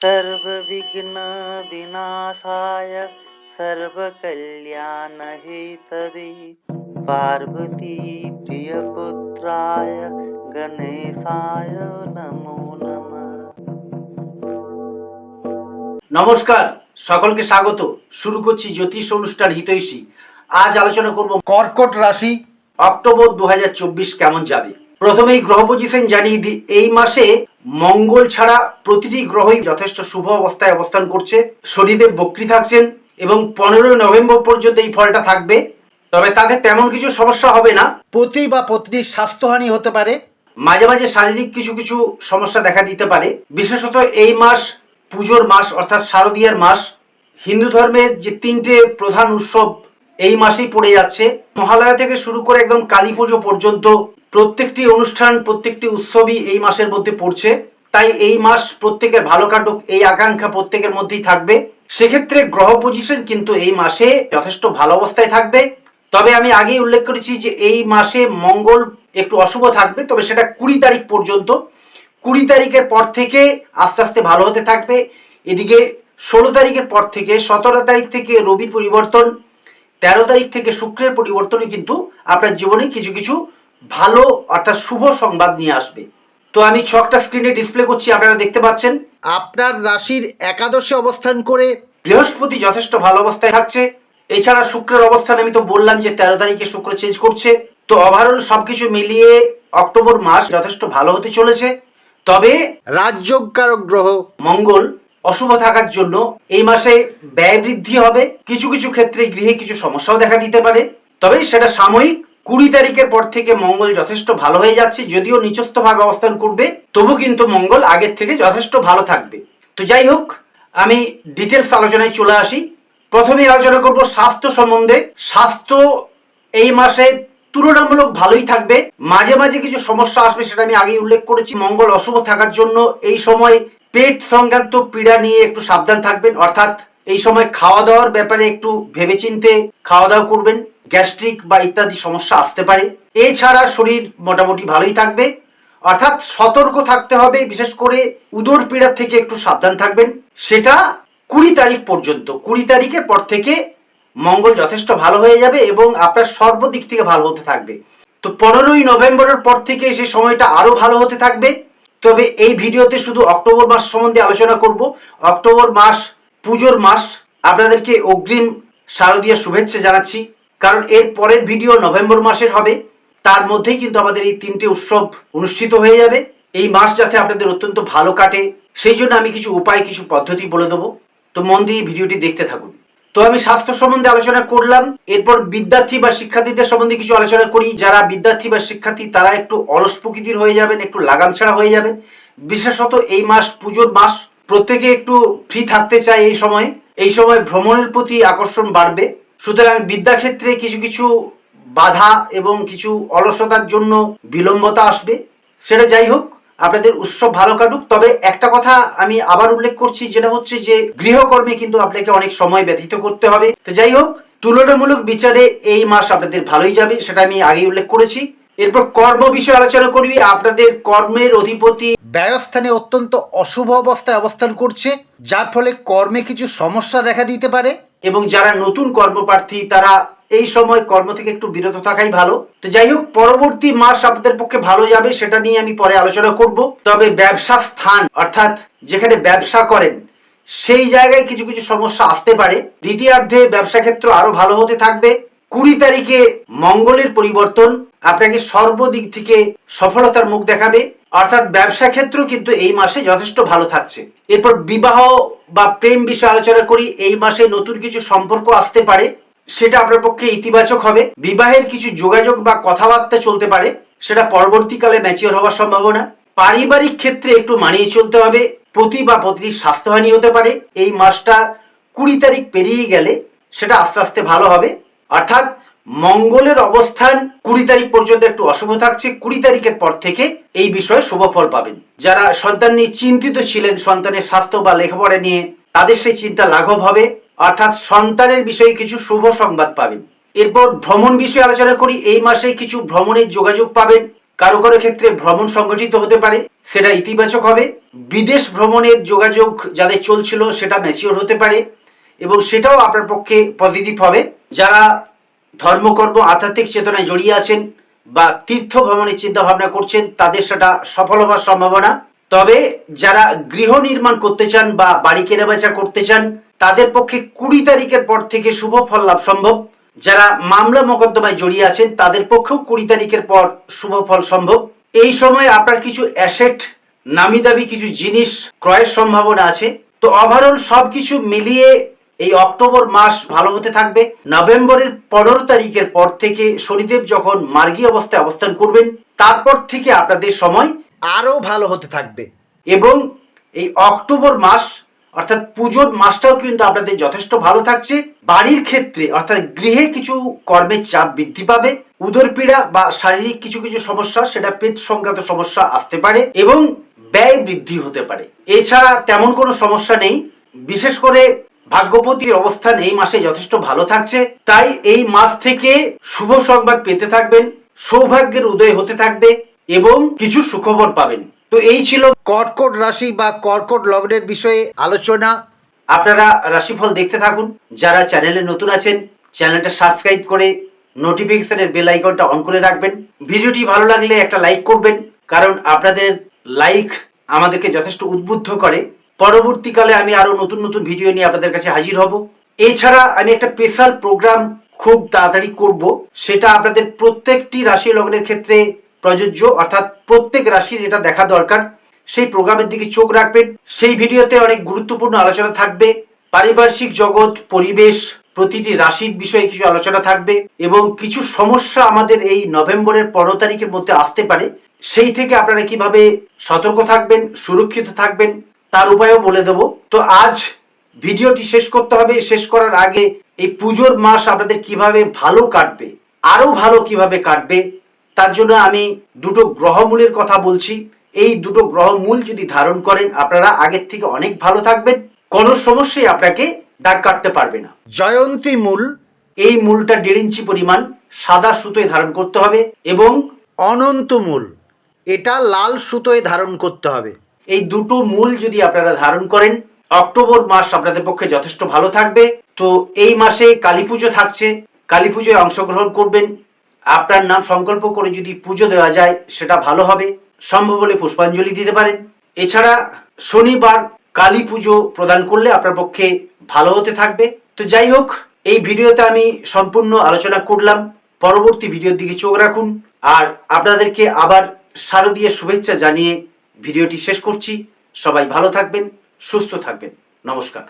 सर्वविघ्नविनाशाय सर्वकल्याणहेतवे पार्वती प्रियपुत्राय गणेशाय नमो नमः নমস্কার সকলকে স্বাগত শুরু করছি জ্যোতিষ অনুষ্ঠান হিতৈষী আজ আলোচনা করব কর্কট রাশি অক্টোবর দু কেমন যাবে প্রথমেই গ্রহ পজিশন জানিয়ে দিই এই মাসে মঙ্গল ছাড়া প্রতিটি গ্রহই যথেষ্ট শুভ অবস্থায় অবস্থান করছে। শনিদেব বক্রি থাকছেন এবং পনেরোই নভেম্বর পর্যন্ত এই ফলটা থাকবে। তবে তাতে তেমন কিছু সমস্যা হবে না। পতি বা পত্নীর স্বাস্থ্যহানি হতে পারে। মাঝে মাঝে শারীরিক কিছু কিছু সমস্যা দেখা দিতে পারে। বিশেষত এই মাস পুজোর মাস অর্থাৎ শারদীয়ার মাস হিন্দু ধর্মের যে তিনটে প্রধান উৎসব এই মাসেই পড়ে যাচ্ছে। মহালয়া থেকে শুরু করে একদম কালী পুজো পর্যন্ত প্রত্যেকটি অনুষ্ঠান, প্রত্যেকটি উৎসবই এই মাসের মধ্যে পড়ছে। তাই এই মাস প্রত্যেকের ভালো কাটুক, এই আকাঙ্ক্ষা প্রত্যেকের মধ্যেই থাকবে। সেক্ষেত্রে গ্রহ পজিশন কিন্তু এই মাসে যথেষ্ট ভালো অবস্থায় থাকবে। তবে আমি আগেই উল্লেখ করেছি যে এই মাসে মঙ্গল একটু অশুভ থাকবে, তবে সেটা কুড়ি তারিখ পর্যন্ত। কুড়ি তারিখের পর থেকে আস্তে আস্তে ভালো হতে থাকবে। এদিকে ষোলো তারিখের পর থেকে সতেরো তারিখ থেকে রবির পরিবর্তন, তেরো তারিখ থেকে শুক্রের পরিবর্তনে কিন্তু আপনার জীবনে কিছু কিছু ভালো অর্থাৎ শুভ সংবাদ নিয়ে আসবে। তো আমি ছকটা স্ক্রিনে ডিসপ্লে করছি আপনারা দেখতে পাচ্ছেন। আপনার রাশির একাদশে অবস্থান করে বৃহস্পতি যথেষ্ট ভালো অবস্থায় থাকছে। এছাড়া শুক্রের অবস্থান আমি তো বললাম যে তেরো তারিখে শুক্র চেঞ্জ করছে। তো ওভারঅল সবকিছু মিলিয়ে অক্টোবর মাস যথেষ্ট ভালো হতে চলেছে। তবে রাজযোগকারক গ্রহ। মঙ্গল অশুভ থাকার জন্য এই মাসে ব্যয় বৃদ্ধি হবে। কিছু কিছু ক্ষেত্রে গৃহে কিছু সমস্যাও দেখা দিতে পারে। তবে সেটা সাময়িক কুড়ি তারিখের পর থেকে মঙ্গল যথেষ্ট ভালো হয়ে যাচ্ছে, যদিও নিচস্থ ভাবে অবস্থান করবে, তবু কিন্তু মঙ্গল আগের থেকে যথেষ্ট ভালো থাকবে। তো যাই হোক, আমি ডিটেলস আলোচনায় চলে আসি। প্রথমে আলোচনা করব স্বাস্থ্য সম্বন্ধে। স্বাস্থ্য এই মাসে তুলনামূলক ভালোই থাকবে। মাঝে মাঝে কিছু সমস্যা আসবে, সেটা আমি আগেই উল্লেখ করেছি। মঙ্গল অশুভ থাকার জন্য এই সময় পেট সংক্রান্ত পীড়া নিয়ে একটু সাবধান থাকবেন, অর্থাৎ এই সময় খাওয়া দাওয়ার ব্যাপারে একটু ভেবেচিন্তে খাওয়া দাওয়া করবেন, গ্যাস্ট্রিক বা ইত্যাদি সমস্যা আসতে পারে। এছাড়া শরীর মোটামুটি ভালোই থাকবে। অর্থাৎ সতর্ক থাকতে হবে, বিশেষ করে উদর পীড়া থেকে একটু সাবধান থাকবেন। সেটা কুড়ি তারিখ পর্যন্ত। কুড়ি তারিখের পর থেকে মঙ্গল যথেষ্ট ভালো হয়ে যাবে এবং আপনার সর্বদিক থেকে ভালো হতে থাকবে। তো পনেরোই নভেম্বরের পর থেকে সেই সময়টা আরও ভালো হতে থাকবে। তবে এই ভিডিওতে শুধু অক্টোবর মাস সম্বন্ধে আলোচনা করব। অক্টোবর মাস পুজোর মাস আপনাদেরকে অগ্রিম শারদীয় শুভেচ্ছা জানাচ্ছি। কারণ এর পরের ভিডিও নভেম্বর মাসের হবে। তার মধ্যেই কিন্তু আমাদের এই তিনটে উৎসব অনুষ্ঠিত হয়ে যাবে। এই মাস যাতে আপনাদের অত্যন্ত ভালো কাটে, সেই জন্য আমি কিছু উপায়, কিছু পদ্ধতি বলে দেবো। তো মন দিয়ে ভিডিওটি দেখতে থাকুন। তো আমি স্বাস্থ্য সম্বন্ধে আলোচনা করলাম। এরপর বিদ্যার্থী বা শিক্ষার্থীদের সম্বন্ধে কিছু আলোচনা করি। যারা বিদ্যার্থী বা শিক্ষার্থী, তারা একটু অলস প্রকৃতির হয়ে যাবেন, একটু লাগাম ছাড়া হয়ে যাবেন। বিশেষত এই মাস পুজোর মাস। প্রত্যেকে একটু ফ্রি থাকতে চায় এই সময়। এই সময় ভ্রমণের প্রতি আকর্ষণ বাড়বে। সুতরাং বিদ্যাক্ষেত্রে কিছু কিছু বাধা এবং কিছু অলসতার জন্য বিলম্বতা আসবে। সেটা যাই হোক, আপনাদের উৎসব ভালো কাটুক। তবে একটা কথা আমি আবার উল্লেখ করছি, যেটা হচ্ছে যে গৃহকর্মে কিন্তু আপনাকে অনেক সময় ব্যতীত করতে হবে। তো যাই হোক, তুলনামূলক বিচারে এই মাস আপনাদের ভালোই যাবে, সেটা আমি আগেই উল্লেখ করেছি। এরপর কর্ম বিষয়ে আলোচনা করবি আপনাদের কর্মের অধিপতি ব্যয়স্থানে অত্যন্ত অশুভ অবস্থায় অবস্থান করছে, যার ফলে কর্মে কিছু সমস্যা দেখা দিতে পারে। এবং যারা নতুন কর্মপ্রার্থী, তারা এই সময় কর্ম থেকে একটু বিরত থাকাই ভালো। তো যাই হোক, পরবর্তী মাস আপনাদের পক্ষে ভালো যাবে, সেটা নিয়ে আমি পরে আলোচনা করব। তবে ব্যবসা স্থান, অর্থাৎ যেখানে ব্যবসা করেন, সেই জায়গায় কিছু কিছু সমস্যা আসতে পারে। দ্বিতীয়ার্ধে ব্যবসা ক্ষেত্র আরও ভালো হতে থাকবে। কুড়ি তারিখে মঙ্গলের পরিবর্তন আপনাকে সর্বদিক থেকে সফলতার মুখ দেখাবে। অর্থাৎ ব্যবসা ক্ষেত্র কিন্তু এই মাসে যথেষ্ট ভালো থাকছে। এরপর বিবাহ বা প্রেম বিষয়ে আলোচনা করি, এই মাসে নতুন কিছু সম্পর্ক আসতে পারে, সেটা আপনার পক্ষে ইতিবাচক হবে। বিবাহের কিছু যোগাযোগ বা কথাবার্তা চলতে পারে, সেটা পরবর্তীকালে ম্যাচিওর হওয়ার সম্ভাবনা। পারিবারিক ক্ষেত্রে একটু মানিয়ে চলতে হবে পতি বা পত্নীর স্বাস্থ্যহানি হতে পারে। এই মাসটা কুড়ি তারিখ পেরিয়ে গেলে সেটা আস্তে আস্তে ভালো হবে। অর্থাৎ মঙ্গলের অবস্থান কুড়ি তারিখ পর্যন্ত একটু অশুভ থাকছে। কুড়ি তারিখের পর থেকে এই বিষয়ে শুভ ফল পাবেন। যারা সন্তান নিয়ে চিন্তিত ছিলেন, সন্তানের স্বাস্থ্য বা লেখাপড়া নিয়ে, তাদের সেই চিন্তা লাঘব হবে। অর্থাৎ সন্তানের বিষয়ে কিছু শুভ সংবাদ পাবেন। এরপর ভ্রমণ বিষয়ে আলোচনা করি। এই মাসে কিছু ভ্রমণের যোগাযোগ পাবেন। কারও কারও ক্ষেত্রে ভ্রমণ সংগঠিত হতে পারে, সেটা ইতিবাচক হবে। বিদেশ ভ্রমণের যোগাযোগ যাদের চলছিল, সেটা ম্যাচিওর হতে পারে এবং সেটাও আপনার পক্ষে পজিটিভ হবে। যারা ধর্মকর্ম, আধ্যাত্মিক চেতনায় জড়িয়ে আছেন বা তীর্থ ভ্রমণের চিন্তা ভাবনা করছেন, তাদের সেটা সফল হওয়ার সম্ভাবনা। তবে যারা গৃহ নির্মাণ করতে চান বা বাড়ি কেনাবেচা করতে চান, তাদের পক্ষে কুড়ি তারিখের পর থেকে শুভ ফল লাভ সম্ভব। যারা মামলা মোকদ্দমায় জড়িয়ে আছেন, তাদের পক্ষেও কুড়ি তারিখের পর শুভ ফল সম্ভব। এই সময় আপনার কিছু অ্যাসেট, নামি দামি কিছু জিনিস ক্রয়ের সম্ভাবনা আছে। তো ওভারঅল সবকিছু মিলিয়ে এই অক্টোবর মাস ভালো হতে থাকবে। নভেম্বরের পনেরো তারিখের পর থেকে শনিদেব যখন মার্গী অবস্থায় অবস্থান করবেন, তারপর থেকে আপনাদের সময় আরও ভালো হতে থাকবে। এবং এই অক্টোবর মাস, অর্থাৎ পুজোর মাসটাও কিন্তু আপনাদের যথেষ্ট ভালো থাকছে। বাড়ির ক্ষেত্রে, অর্থাৎ গৃহে কিছু কর্মের চাপ বৃদ্ধি পাবে। উদরপীড়া বা শারীরিক কিছু কিছু সমস্যা, সেটা পেট সংক্রান্ত সমস্যা আসতে পারে এবং ব্যয় বৃদ্ধি হতে পারে। এছাড়া তেমন কোনো সমস্যা নেই। বিশেষ করে ভাগ্যপতির অবস্থান এই মাসে যথেষ্ট ভালো থাকছে। তাই এই মাস থেকে শুভ সংবাদ পেতে থাকবেন, সৌভাগ্যের উদয় হতে থাকবে এবং কিছু সুখবর পাবেন। তো এই ছিল কর্কট রাশি বা কর্কট লগ্নের বিষয়ে আলোচনা। আপনারা রাশিফল দেখতে থাকুন। যারা চ্যানেলে নতুন আছেন, চ্যানেলটা সাবস্ক্রাইব করে নোটিফিকেশনের বেল আইকনটা অন করে রাখবেন। ভিডিওটি ভালো লাগলে একটা লাইক করবেন, কারণ আপনাদের লাইক আমাদেরকে যথেষ্ট উদ্বুদ্ধ করে। পরবর্তীকালে আমি আরও নতুন নতুন ভিডিও নিয়ে আপনাদের কাছে হাজির হব। এছাড়া আমি একটা স্পেশাল প্রোগ্রাম খুব তাড়াতাড়ি করব, সেটা আপনাদের প্রত্যেকটি রাশি লগ্নের ক্ষেত্রে প্রযোজ্য, অর্থাৎ প্রত্যেক রাশির এটা দেখা দরকার। সেই প্রোগ্রামের দিকে চোখ রাখবেন। সেই ভিডিওতে অনেক গুরুত্বপূর্ণ আলোচনা থাকবে। পারিপার্শ্বিক জগৎ, পরিবেশ, প্রতিটি রাশির বিষয়ে কিছু আলোচনা থাকবে এবং কিছু সমস্যা আমাদের এই নভেম্বরের পনেরো তারিখের মধ্যে আসতে পারে। সেই থেকে আপনারা কীভাবে সতর্ক থাকবেন, সুরক্ষিত থাকবেন তার উপায়ও বলে দেবো। তো আজ ভিডিওটি শেষ করতে হবে। শেষ করার আগে এই পুজোর মাস আপনাদের কীভাবে ভালো কাটবে আরও ভালো কীভাবে কাটবে তার জন্য আমি দুটো গ্রহমূলের কথা বলছি। এই দুটো গ্রহমূল যদি ধারণ করেন আপনারা আগের থেকে অনেক ভালো থাকবেন। কোনো সমস্যাই আপনাকে দাগ কাটতে পারবে না। জয়ন্তী মূল। এই মূলটা দেড় ইঞ্চি পরিমাণ সাদা সুতোয় ধারণ করতে হবে এবং অনন্ত মূল। এটা লাল সুতোয় ধারণ করতে হবে। এই দুটো মূল যদি আপনারা ধারণ করেন, অক্টোবর মাস আপনাদের পক্ষে যথেষ্ট ভালো থাকবে। তো এই মাসে কালী পুজো থাকছে, কালী পুজোয় অংশগ্রহণ করবেন। আপনার নাম সংকল্প করে যদি পুজো দেওয়া যায়, সেটা ভালো হবে। সম্ভব হলে পুষ্পাঞ্জলি দিতে পারেন। এছাড়া শনিবার কালী পুজো প্রদান করলে আপনার পক্ষে ভালো হতে থাকবে। তো যাই হোক, এই ভিডিওতে আমি সম্পূর্ণ আলোচনা করলাম। পরবর্তী ভিডিওর দিকে চোখ রাখুন। আর আপনাদেরকে আবার শারদীয় শুভেচ্ছা জানিয়ে ভিডিওটি শেষ করছি। সবাই ভালো থাকবেন সুস্থ থাকবেন। নমস্কার।